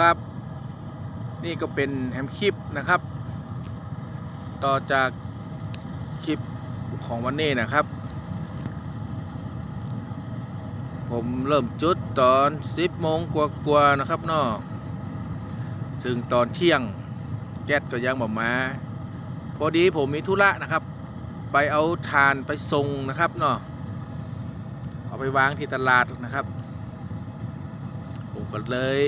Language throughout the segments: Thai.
ครับ นี่ก็เป็นแฮมคลิปนะครับ ต่อจากคลิปของวันนี้นะครับ ผมเริ่มจุดตอน 10โมงกว่าๆนะครับเนาะถึงตอนเที่ยงแก๊สก็ยังบอกมา พอดีผมมีธุระนะครับ ไปเอาทานไปส่งนะครับเนาะเอาไปวางที่ตลาดนะครับ ผมก็เลย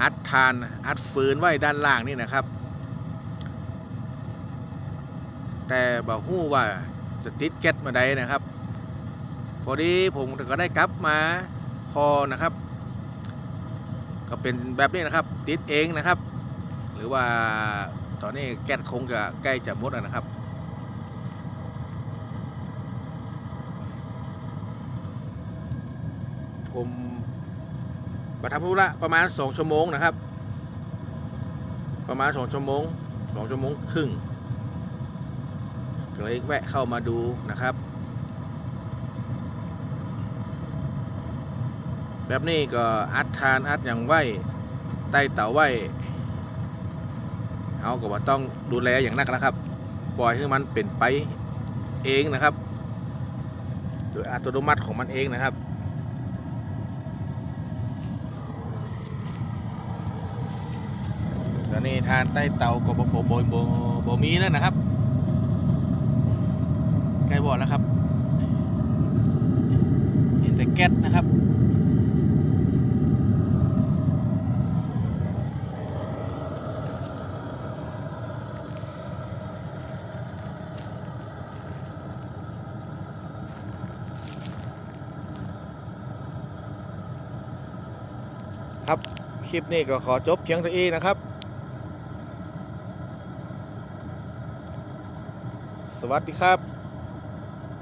อัดทานอัดฟืนไว้ด้านล่างนี่นะครับ แต่บอกหู้ว่าจะติดแก๊สมาใดนะครับ พอดีผมก็ได้กลับมาพอนะครับ ก็เป็นแบบนี้นะครับ ติดเองนะครับ หรือว่าตอนนี้แก๊สคงจะใกล้จะหมดแล้วนะครับผม มาทำธุระประมาณ 2 ชั่วโมงนะครับ ประมาณ 2 ชั่วโมง 2 ชั่วโมงครึ่งก็เลยแวะเข้ามาดูนะครับ แบบนี้ก็อัดทานอัดอย่างไหวใต้เต่าไหวเอาก็ว่าต้องดูแลอย่างนักนะครับ ปล่อยให้มันเป็นไปเองนะครับ โดยอัตโนมัติของมันเองนะครับ ตอนนี้ทานใต้เตาก็บ่บ่บ่บ่บ่มีแล้วนะครับใกล้บอดแล้วครับเห็นแต่แก๊สนะครับครับ คลิปนี้ก็ขอจบเพียงเท่านี้นะครับ สวัสดีครับ